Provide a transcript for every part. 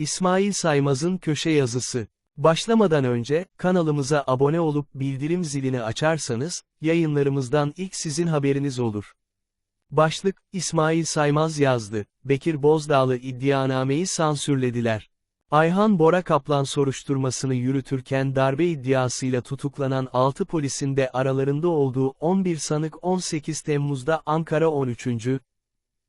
İsmail Saymaz'ın köşe yazısı. Başlamadan önce, kanalımıza abone olup bildirim zilini açarsanız, yayınlarımızdan ilk sizin haberiniz olur. Başlık, İsmail Saymaz yazdı, Bekir Bozdağlı iddianameyi sansürlediler. Ayhan Bora Kaplan soruşturmasını yürütürken darbe iddiasıyla tutuklanan 6 polisin de aralarında olduğu 11 sanık 18 Temmuz'da Ankara 13.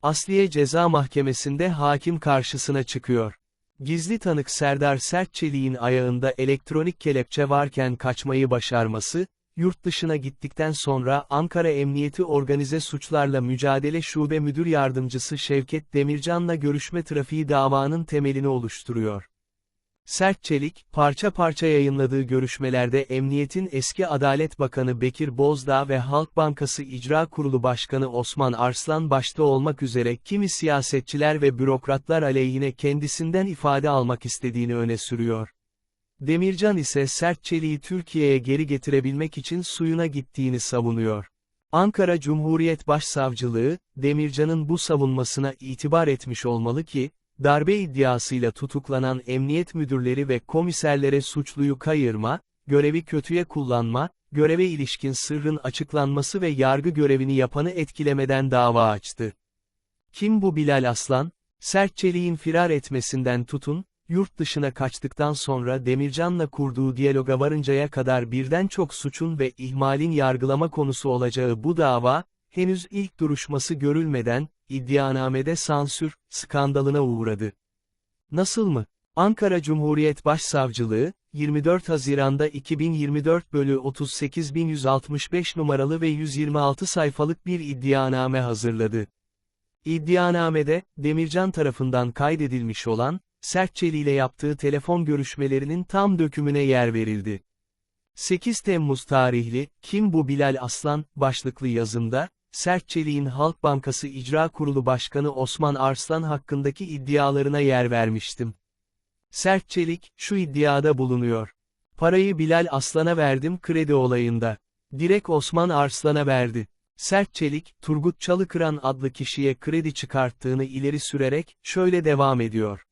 Asliye Ceza Mahkemesi'nde hakim karşısına çıkıyor. Gizli tanık Serdar Sertçelik'in ayağında elektronik kelepçe varken kaçmayı başarması, yurt dışına gittikten sonra Ankara Emniyeti Organize Suçlarla Mücadele Şube Müdür Yardımcısı Şevket Demircan'la görüşme trafiği davanın temelini oluşturuyor. Sertçelik, parça parça yayınladığı görüşmelerde Emniyet'in eski Adalet Bakanı Bekir Bozdağ ve Halk Bankası İcra Kurulu Başkanı Osman Arslan başta olmak üzere kimi siyasetçiler ve bürokratlar aleyhine kendisinden ifade almak istediğini öne sürüyor. Demircan ise Sertçelik'i Türkiye'ye geri getirebilmek için suyuna gittiğini savunuyor. Ankara Cumhuriyet Başsavcılığı, Demircan'ın bu savunmasına itibar etmiş olmalı ki, darbe iddiasıyla tutuklanan emniyet müdürleri ve komiserlere suçluyu kayırma, görevi kötüye kullanma, göreve ilişkin sırrın açıklanması ve yargı görevini yapanı etkilemeden dava açtı. Kim bu Bilal Aslan? Sertçeliğin firar etmesinden tutun, yurt dışına kaçtıktan sonra Demircan'la kurduğu diyaloga varıncaya kadar birden çok suçun ve ihmalin yargılama konusu olacağı bu dava, henüz ilk duruşması görülmeden, iddianamede sansür, skandalına uğradı. Nasıl mı? Ankara Cumhuriyet Başsavcılığı, 24 Haziran'da 2024 bölü 38165 numaralı ve 126 sayfalık bir iddianame hazırladı. İddianamede, Demircan tarafından kaydedilmiş olan, Sertçeli ile yaptığı telefon görüşmelerinin tam dökümüne yer verildi. 8 Temmuz tarihli, Kim bu Bilal Aslan, başlıklı yazımda, Sertçelik'in Halk Bankası İcra Kurulu Başkanı Osman Arslan hakkındaki iddialarına yer vermiştim. Sertçelik, şu iddiada bulunuyor. Parayı Bilal Aslan'a verdim kredi olayında. Direkt Osman Arslan'a verdi. Sertçelik, Turgut Çalıkıran adlı kişiye kredi çıkarttığını ileri sürerek, şöyle devam ediyor.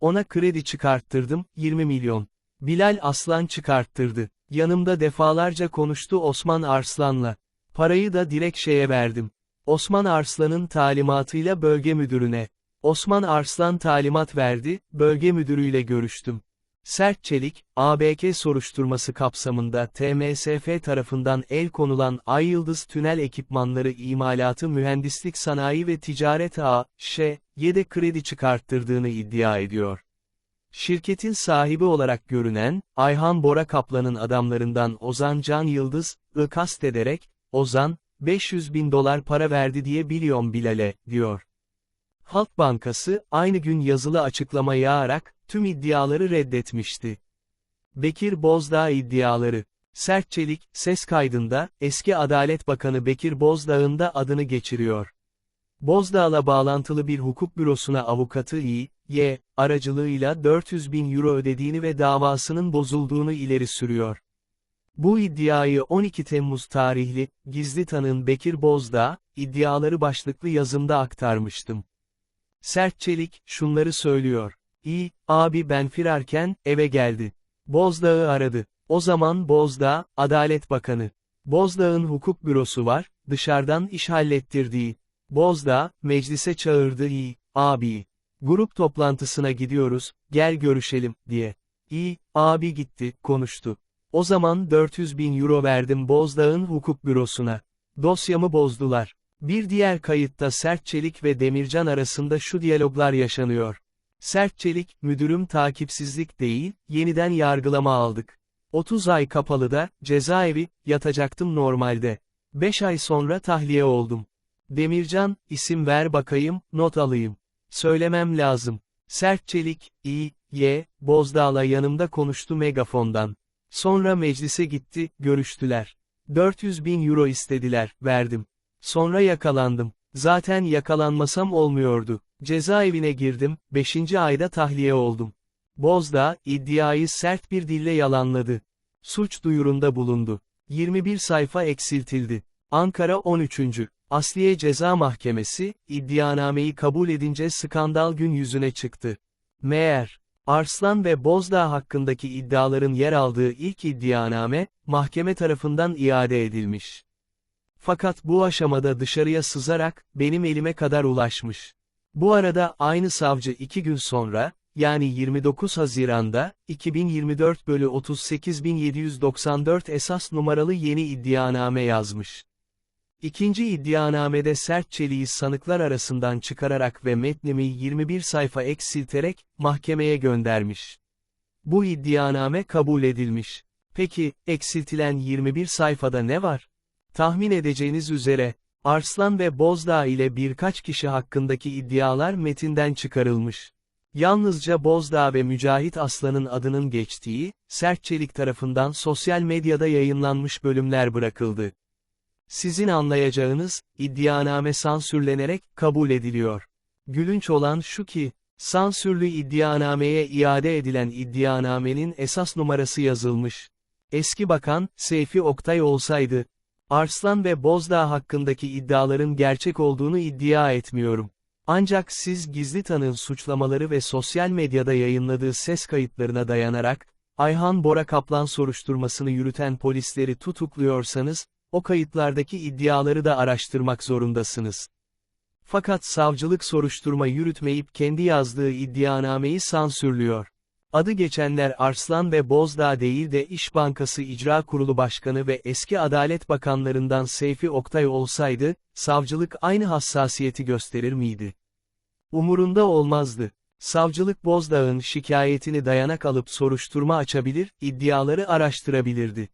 Ona kredi çıkarttırdım, 20 milyon. Bilal Aslan çıkarttırdı. Yanımda defalarca konuştu Osman Arslan'la. Parayı da direkt şeye verdim. Osman Arslan'ın talimatıyla bölge müdürüne. Osman Arslan talimat verdi, bölge müdürüyle görüştüm. Sert Çelik, ABK soruşturması kapsamında TMSF tarafından el konulan Ay Yıldız Tünel Ekipmanları İmalatı Mühendislik Sanayi ve Ticaret A.Ş. de kredi çıkarttırdığını iddia ediyor. Şirketin sahibi olarak görünen, Ayhan Bora Kaplan'ın adamlarından Ozan Can Yıldız, ı kastederek, Ozan, 500 bin dolar para verdi diye biliyorum Bilal'e, diyor. Halk Bankası, aynı gün yazılı açıklama yağarak, tüm iddiaları reddetmişti. Bekir Bozdağ iddiaları. Sertçelik, ses kaydında, eski Adalet Bakanı Bekir Bozdağ'ın da adını geçiriyor. Bozdağ'la bağlantılı bir hukuk bürosuna avukatı İ, Y, aracılığıyla 400 bin euro ödediğini ve davasının bozulduğunu ileri sürüyor. Bu iddiayı 12 Temmuz tarihli, gizli tanığın Bekir Bozdağ, iddiaları başlıklı yazımda aktarmıştım. Sertçelik, şunları söylüyor. İyi, abi ben firarken, eve geldi. Bozdağ'ı aradı. O zaman Bozdağ, Adalet Bakanı. Bozdağ'ın hukuk bürosu var, dışarıdan iş hallettirdiği. Bozdağ, meclise çağırdı iyi, abi. Grup toplantısına gidiyoruz, gel görüşelim, diye. İyi, abi gitti, konuştu. O zaman 400 bin euro verdim Bozdağ'ın hukuk bürosuna. Dosyamı bozdular. Bir diğer kayıtta Sertçelik ve Demircan arasında şu diyaloglar yaşanıyor. Sertçelik, müdürüm takipsizlik değil, yeniden yargılama aldık. 30 ay kapalıda, cezaevi, yatacaktım normalde. 5 ay sonra tahliye oldum. Demircan, isim ver bakayım, not alayım. Söylemem lazım. Sertçelik, iyi, ye, Bozdağ'la yanımda konuştu megafondan. Sonra meclise gitti, görüştüler. 400 bin euro istediler, verdim. Sonra yakalandım. Zaten yakalanmasam olmuyordu. Cezaevine girdim, 5. ayda tahliye oldum. Bozdağ, iddiayı sert bir dille yalanladı. Suç duyurunda bulundu. 21 sayfa eksiltildi. Ankara 13. Asliye Ceza Mahkemesi, iddianameyi kabul edince skandal gün yüzüne çıktı. Meğer, Arslan ve Bozdağ hakkındaki iddiaların yer aldığı ilk iddianame, mahkeme tarafından iade edilmiş. Fakat bu aşamada dışarıya sızarak, benim elime kadar ulaşmış. Bu arada aynı savcı iki gün sonra, yani 29 Haziran'da, 2024 bölü 38794 esas numaralı yeni iddianame yazmış. İkinci iddianamede sert çeliği sanıklar arasından çıkararak ve metnimi 21 sayfa eksilterek, mahkemeye göndermiş. Bu iddianame kabul edilmiş. Peki, eksiltilen 21 sayfada ne var? Tahmin edeceğiniz üzere, Arslan ve Bozdağ ile birkaç kişi hakkındaki iddialar metinden çıkarılmış. Yalnızca Bozdağ ve Mücahit Aslan'ın adının geçtiği, Sert Çelik tarafından sosyal medyada yayınlanmış bölümler bırakıldı. Sizin anlayacağınız, iddianame sansürlenerek kabul ediliyor. Gülünç olan şu ki, sansürlü iddianameye iade edilen iddianamenin esas numarası yazılmış. Eski bakan, Seyfi Oktay olsaydı, Arslan ve Bozdağ hakkındaki iddiaların gerçek olduğunu iddia etmiyorum. Ancak siz gizli tanığın suçlamaları ve sosyal medyada yayınladığı ses kayıtlarına dayanarak, Ayhan Bora Kaplan soruşturmasını yürüten polisleri tutukluyorsanız, o kayıtlardaki iddiaları da araştırmak zorundasınız. Fakat savcılık soruşturma yürütmeyip kendi yazdığı iddianameyi sansürlüyor. Adı geçenler Arslan ve Bozdağ değil de İş Bankası İcra Kurulu Başkanı ve eski Adalet Bakanlarından Seyfi Oktay olsaydı, savcılık aynı hassasiyeti gösterir miydi? Umurunda olmazdı. Savcılık Bozdağ'ın şikayetini dayanak alıp soruşturma açabilir, iddiaları araştırabilirdi.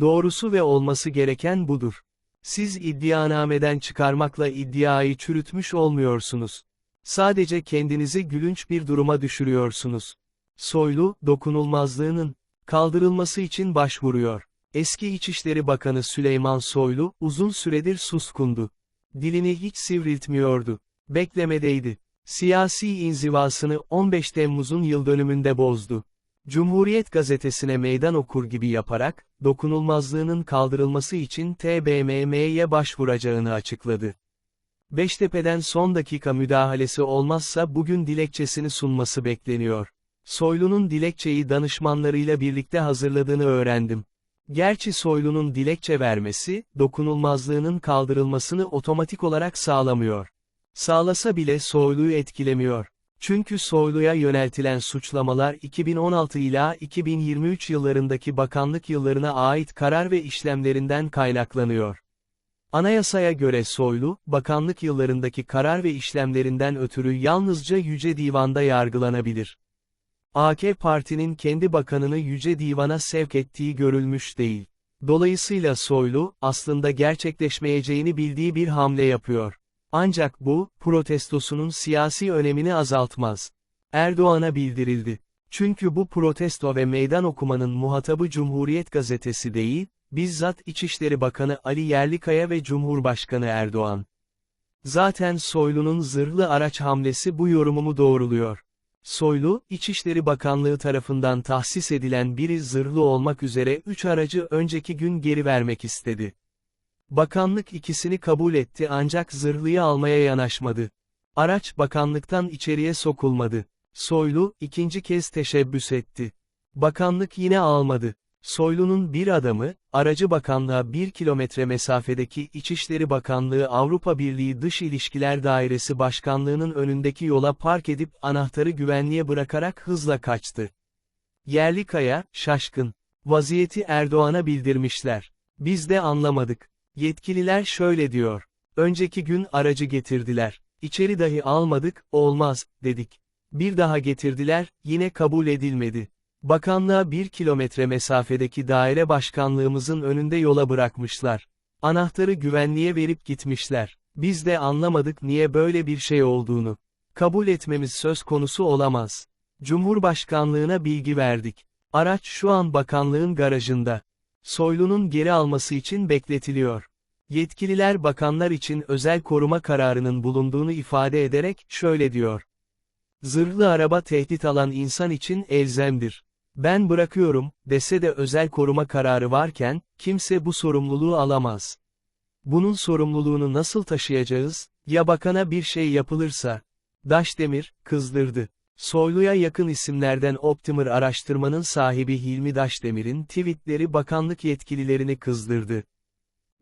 Doğrusu ve olması gereken budur. Siz iddianameden çıkarmakla iddiayı çürütmüş olmuyorsunuz. Sadece kendinizi gülünç bir duruma düşürüyorsunuz. Soylu, dokunulmazlığının kaldırılması için başvuruyor. Eski İçişleri Bakanı Süleyman Soylu, uzun süredir suskundu. Dilini hiç sivriltmiyordu. Beklemedeydi. Siyasi inzivasını 15 Temmuz'un yıl dönümünde bozdu. Cumhuriyet gazetesine meydan okur gibi yaparak, dokunulmazlığının kaldırılması için TBMM'ye başvuracağını açıkladı. Beştepe'den son dakika müdahalesi olmazsa bugün dilekçesini sunması bekleniyor. Soylu'nun dilekçeyi danışmanlarıyla birlikte hazırladığını öğrendim. Gerçi Soylu'nun dilekçe vermesi, dokunulmazlığının kaldırılmasını otomatik olarak sağlamıyor. Sağlasa bile Soylu'yu etkilemiyor. Çünkü Soylu'ya yöneltilen suçlamalar 2016 ila 2023 yıllarındaki bakanlık yıllarına ait karar ve işlemlerinden kaynaklanıyor. Anayasaya göre Soylu, bakanlık yıllarındaki karar ve işlemlerinden ötürü yalnızca Yüce Divan'da yargılanabilir. AK Parti'nin kendi bakanını Yüce Divan'a sevk ettiği görülmüş değil. Dolayısıyla Soylu, aslında gerçekleşmeyeceğini bildiği bir hamle yapıyor. Ancak bu, protestosunun siyasi önemini azaltmaz. Erdoğan'a bildirildi. Çünkü bu protesto ve meydan okumanın muhatabı Cumhuriyet Gazetesi değil, bizzat İçişleri Bakanı Ali Yerlikaya ve Cumhurbaşkanı Erdoğan. Zaten Soylu'nun zırhlı araç hamlesi bu yorumumu doğruluyor. Soylu, İçişleri Bakanlığı tarafından tahsis edilen biri zırhlı olmak üzere 3 aracı önceki gün geri vermek istedi. Bakanlık ikisini kabul etti ancak zırhlıyı almaya yanaşmadı. Araç bakanlıktan içeriye sokulmadı. Soylu, ikinci kez teşebbüs etti. Bakanlık yine almadı. Soylu'nun bir adamı, aracı bakanlığa bir kilometre mesafedeki İçişleri Bakanlığı Avrupa Birliği Dış İlişkiler Dairesi Başkanlığı'nın önündeki yola park edip anahtarı güvenliğe bırakarak hızla kaçtı. Yerlikaya, şaşkın. Vaziyeti Erdoğan'a bildirmişler. Biz de anlamadık. Yetkililer şöyle diyor. Önceki gün aracı getirdiler. İçeri dahi almadık, olmaz, dedik. Bir daha getirdiler, yine kabul edilmedi. Bakanlığa bir kilometre mesafedeki daire başkanlığımızın önünde yola bırakmışlar. Anahtarı güvenliğe verip gitmişler. Biz de anlamadık niye böyle bir şey olduğunu. Kabul etmemiz söz konusu olamaz. Cumhurbaşkanlığına bilgi verdik. Araç şu an bakanlığın garajında. Soylu'nun geri alması için bekletiliyor. Yetkililer bakanlar için özel koruma kararının bulunduğunu ifade ederek şöyle diyor. Zırhlı araba tehdit alan insan için elzemdir. Ben bırakıyorum, dese de özel koruma kararı varken, kimse bu sorumluluğu alamaz. Bunun sorumluluğunu nasıl taşıyacağız, ya bakana bir şey yapılırsa? Daşdemir, kızdırdı. Soylu'ya yakın isimlerden Optimer araştırmanın sahibi Hilmi Daşdemir'in tweetleri bakanlık yetkililerini kızdırdı.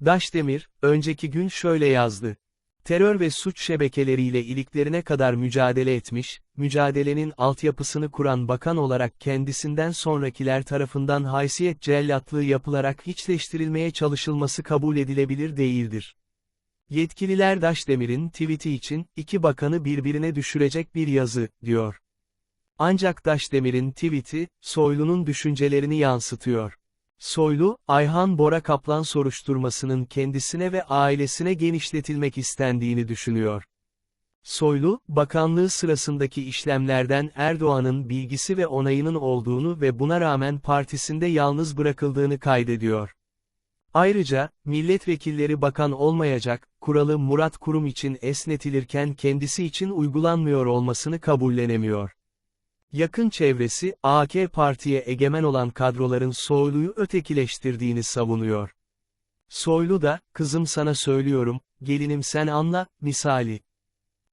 Daşdemir, önceki gün şöyle yazdı. Terör ve suç şebekeleriyle iliklerine kadar mücadele etmiş, mücadelenin altyapısını kuran bakan olarak kendisinden sonrakiler tarafından haysiyet cellatlığı yapılarak hiçleştirilmeye çalışılması kabul edilebilir değildir. Yetkililer Daşdemir'in tweet'i için, iki bakanı birbirine düşürecek bir yazı, diyor. Ancak Daşdemir'in tweet'i, Soylu'nun düşüncelerini yansıtıyor. Soylu, Ayhan Bora Kaplan soruşturmasının kendisine ve ailesine genişletilmek istendiğini düşünüyor. Soylu, bakanlığı sırasındaki işlemlerden Erdoğan'ın bilgisi ve onayının olduğunu ve buna rağmen partisinde yalnız bırakıldığını kaydediyor. Ayrıca, milletvekilleri bakan olmayacak, kuralı Murat Kurum için esnetilirken kendisi için uygulanmıyor olmasını kabullenemiyor. Yakın çevresi, AK Parti'ye egemen olan kadroların Soylu'yu ötekileştirdiğini savunuyor. Soylu da, kızım sana söylüyorum, gelinim sen anla, misali.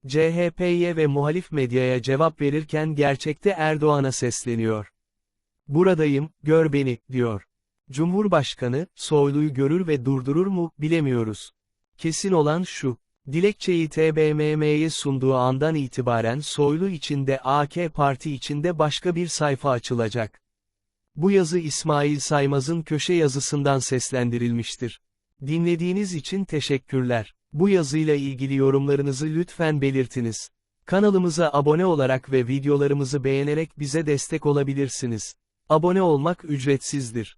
CHP'ye ve muhalif medyaya cevap verirken gerçekte Erdoğan'a sesleniyor. Buradayım, gör beni, diyor. Cumhurbaşkanı, Soylu'yu görür ve durdurur mu, bilemiyoruz. Kesin olan şu, dilekçeyi TBMM'ye sunduğu andan itibaren Soylu içinde AK Parti içinde başka bir sayfa açılacak. Bu yazı İsmail Saymaz'ın köşe yazısından seslendirilmiştir. Dinlediğiniz için teşekkürler. Bu yazıyla ilgili yorumlarınızı lütfen belirtiniz. Kanalımıza abone olarak ve videolarımızı beğenerek bize destek olabilirsiniz. Abone olmak ücretsizdir.